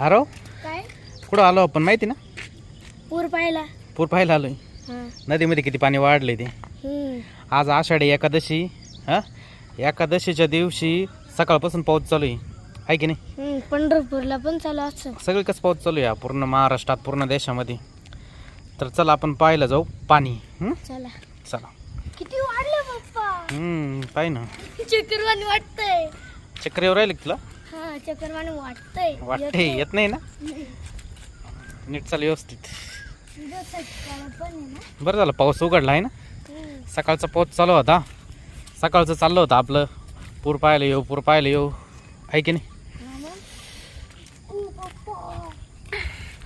अरे काय? कुठं आलो आपण माहिती ना? पूर पाहिला पूर पाहायला आलोय. हा. नदीमध्ये किती पाणी वाढले ते. हम्म. आज आषाढी एकादशी हां? एकादशीच्या दिवशी सकाळपासून पाऊस चालू आहे आहे की नाही? हम्म, पंढरपूरला पण चालू असं. सगळीकडे पाऊस चालू आहे पूर्ण महाराष्ट्रात पूर्ण देशामध्ये. तर चला आपण पाहायला जाऊ पाणी. हं? चला. चला. किती वाढले पप्पा? हम्म, ना. चक्करवाणी वाटतंय. चक्रीवर राहिले तुला? वाटतंय. वाटते येत. नाही ना? नीट चालू व्यवस्थित. तुझं चक्कर पण आहे ना? बरं झालं पाऊस उघडला आहे ना? हम्म. सकाळचा पाऊस चालू होता. सकाळचं चाललं होतं आपलं. पूर पाहायला येऊ पूर पाहायला येऊ. आहे की नाही? पप्पा.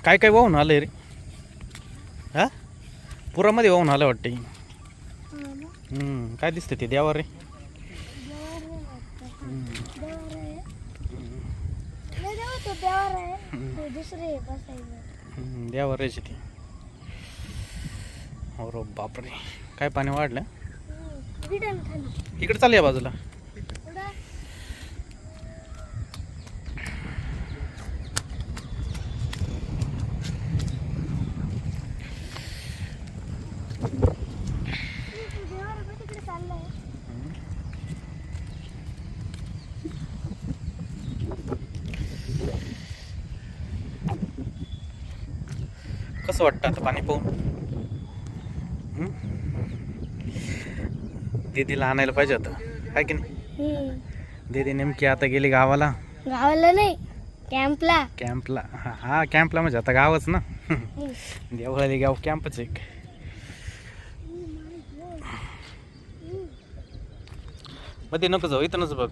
काय काय वाहून आलं रे? हा? पुरामध्ये वाहून आलं वाटतं. हम्म, काय दिसतं ते देवावर रे देवावर आहे वाटतं. हम्म, देवावर आहे. हम्म, नाही देवा तो देवावर आहे ते दुसरे आहे देवावर रेच ते हो रो बापरे काय पाणी वाढलं? खाली. इकडे चाल या बाजूला पुढं. देवावर बघ तिकडे चाललंय कसं वाटतं आता पाणी पाहून? दीदीला आणायला पाहिजे होतं. आहे की नाही. दीदी नेमकी आता गेली गावाला. गावाला नाही कॅम्पला. कॅम्पला. हा हा कॅम्पला म्हणजे आता गावच ना. देवळाली गाव कॅम्पच एक. मध्ये नको जाऊ इथूनच बघ.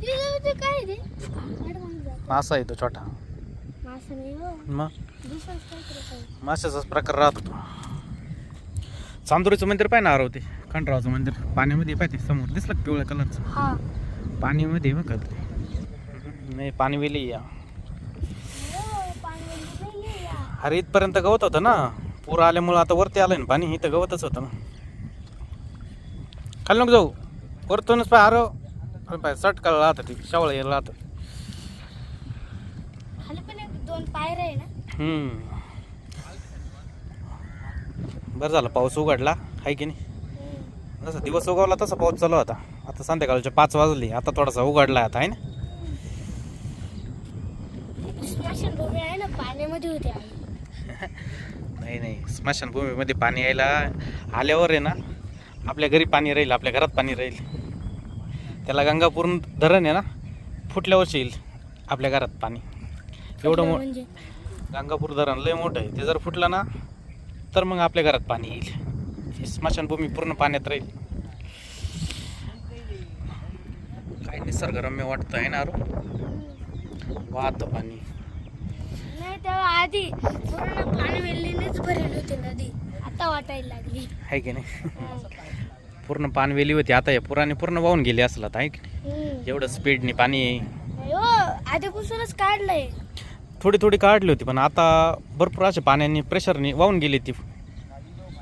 तिथं ते काय आहे ते अडवून जातं. मासा आहे तो छोटा. मासा नाही हो मग? दुसरंच काहीतरी आहे. माशाचाच प्रकार राहतो तो. चांदुरीचं मंदिर पाय ना आरवते? खंडरावचं मंदिर. पाण्यामध्ये पाहिजे समोर. दिसलं का पिवळ्या कलरचं? हा. पाणीमध्ये बघ का ते नाही पाणी वेली या. हो, पाणीमध्ये नाही आहे या. अरे इथपर्यंत गवत होतं ना? पूर आल्यामुळं आता वरती आलंय ना पाणी. इथं गवतच होतं ना. खाली नको जाऊ. वरतूनच पाय अरे अरे पाय सटकाला राहतं ते. शावळ यायला राहतं खाली पण एक दोन पायऱ्या आहे ना? हम्म. बरं झालं पाऊस उघडला. आहे की नाही. जसा दिवस उगवला तसा पाऊस चालू होता. आता संध्याकाळचे पाच वाजले आता थोडासा उघडला आता आहे ना? स्मशानभूमी आहे ना पाण्यामध्ये होते आई. नाही नाही. स्मशानभूमीमध्ये पाणी यायला आल्यावर आहे ना आपल्या घरी पाणी राहील आपल्या घरात पाणी राहील. त्याला गंगापूर धरण आहे ना फुटल्यावर येईल आपल्या घरात पाणी. एवढं मो म्हणजे? गंगापूर धरण लय मोठं आहे. ते जर फुटलं ना तर मग आपल्या घरात पाणी येईल. ही स्मशानभूमी पूर्ण पाण्यात राहील. काय निसर्गरम्य वाटतं आहे ना अरू? वाहतं पाणी. नाही तेव्हा आधी पूर्ण पाणी वेल्लीनेच भरेल होती नदी. आता वाटायला लागली. आहे की नाही. पूर्ण पानवेली होती. आता पुराने पूर्ण वाहून गेली असलं आहे की नाही? हम्म. एवढं स्पीडने पाणी हो आधीपासूनच काढलंय. थोडी थोडी काढली होती पण आता भरपूर अशा पाण्याने प्रेशरने वाहून गेली ती.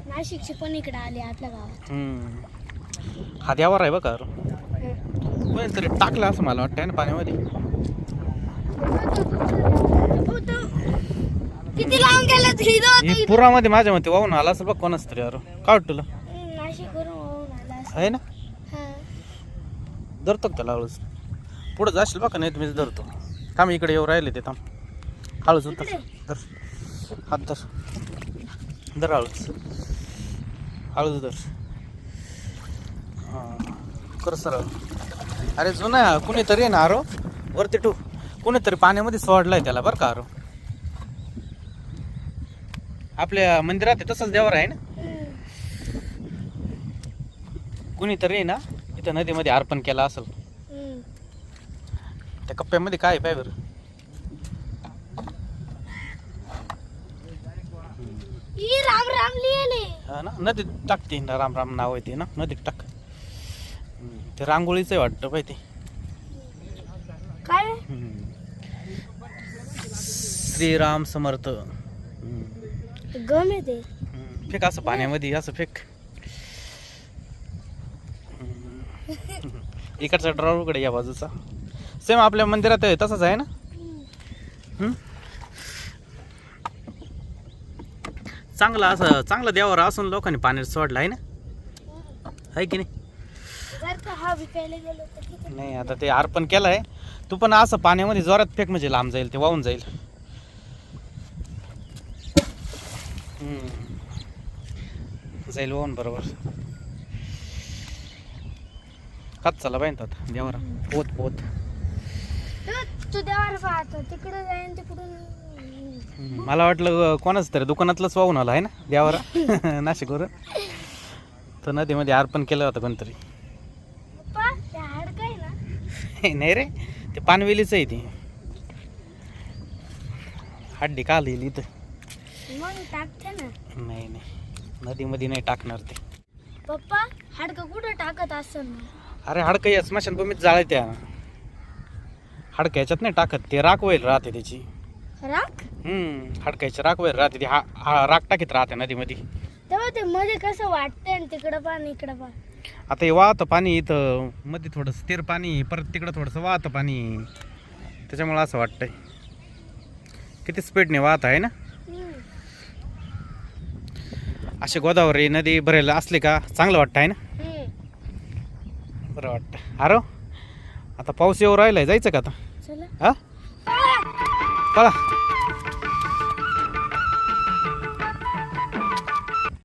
नाशिकची पण इकडे आली आपल्या गावात. हम्म. हा द्यावर आहे बघा अरू. कोणीतरी टाकलं असं मला वाटतं ना पाण्यामध्ये. किती लांब गेला तुझी ही पुरामध्ये माझ्या मते वाहून आला असेल बघ कोणाच तरी अरू काय वाटतं तुला? नाशिक वरून वाहून आला असं. आहे ना? हा. धरतो का त्याला हळूच? पुढं जाशील बघा नाही तुम्ही धरतो. थांब इकडे येऊ राहिले ते थांब. हळूच उतर? धर हात धर धर हळूच हळूच धर कर सरळ अरे जुना. कुणीतरी आहे ना आरो. वरती टू कुणीतरी पाण्यामध्ये सोडलाय त्याला बरं का आरो. आपल्या मंदिरात आहे तसंच देवर आहे ना. कुणीतरी ना इथं नदीमध्ये अर्पण केला असेल. त्या कप्प्यामध्ये काय पाय बरं. हा ना नदीत टाकते ना राम राम नाव आहे ते ना नदीत टाक हम्म, ते रांगोळीचं आहे वाटतं पाय ते काय हम्म. श्रीराम समर्थ हम्म. गम येते हम्म. फेक असं पाण्यामध्ये असं फेक हम्म. इकडचा ड्रॉवर उघडे या बाजूचा सेम आपल्या मंदिरात आहे तसंच आहे ना हं? चांगलं असं चांगलं देवावर असून लोकांनी पाणी सोडलं आहे ना? आहे की नाही? जर का हा विकायला गेलो तर किती? नाही आता ते अर्पण केलं आहे तू पण असं पाण्यामध्ये जोरात फेक म्हणजे लांब जाईल ते वाहून जाईल. हम्म. जाईल वाहून बरोबर. काच चाला पाहिजे आता देवारा. पोत पोत. तू- तू देवाला पाहतो तिकडे जाईन तिकडून. मला वाटलं कोणाच तरी दुकानातलंच वाहून आलं आहे ना देवारा? नाशिकवरून. तर नदीमध्ये अर्पण केलं होतं कोणतरी. नाही रे ते पानवेलीच आहे ते. हड्डी का लिहिली इथं. मग टाकते ना. नाही नाही. नदीमध्ये नाही टाकणार ते. पप्पा हाडकं कुठं टाकत असेल ना अरे हाडकं या स्मशानभूमीत जाळे त्या हाडकं याच्यात नाही टाकत ते राख होईल राहते त्याची. राख? हम्म हाडकायची. राख राहते ती. हा हा राख टाकीत राहते नदीमध्ये. तेव्हा ते मध्ये कसं वाटतंय तिकडं पाणी इकडं पाणी? आता हे वाहतं पाणी इथं मध्ये थोडं स्थिर पाणी परत तिकडं थोडंसं वाहतं पाणी. त्याच्यामुळं असं वाटतंय. किती स्पीडने वाहत आहे ना? हम्म. असे गोदावरी नदी भरायला असले का चांगलं वाटतं आहे ना? हम्म. बरं वाटतं. अरे आता पाऊस येऊ राहिलाय जायचं का आता? चला. हा! चला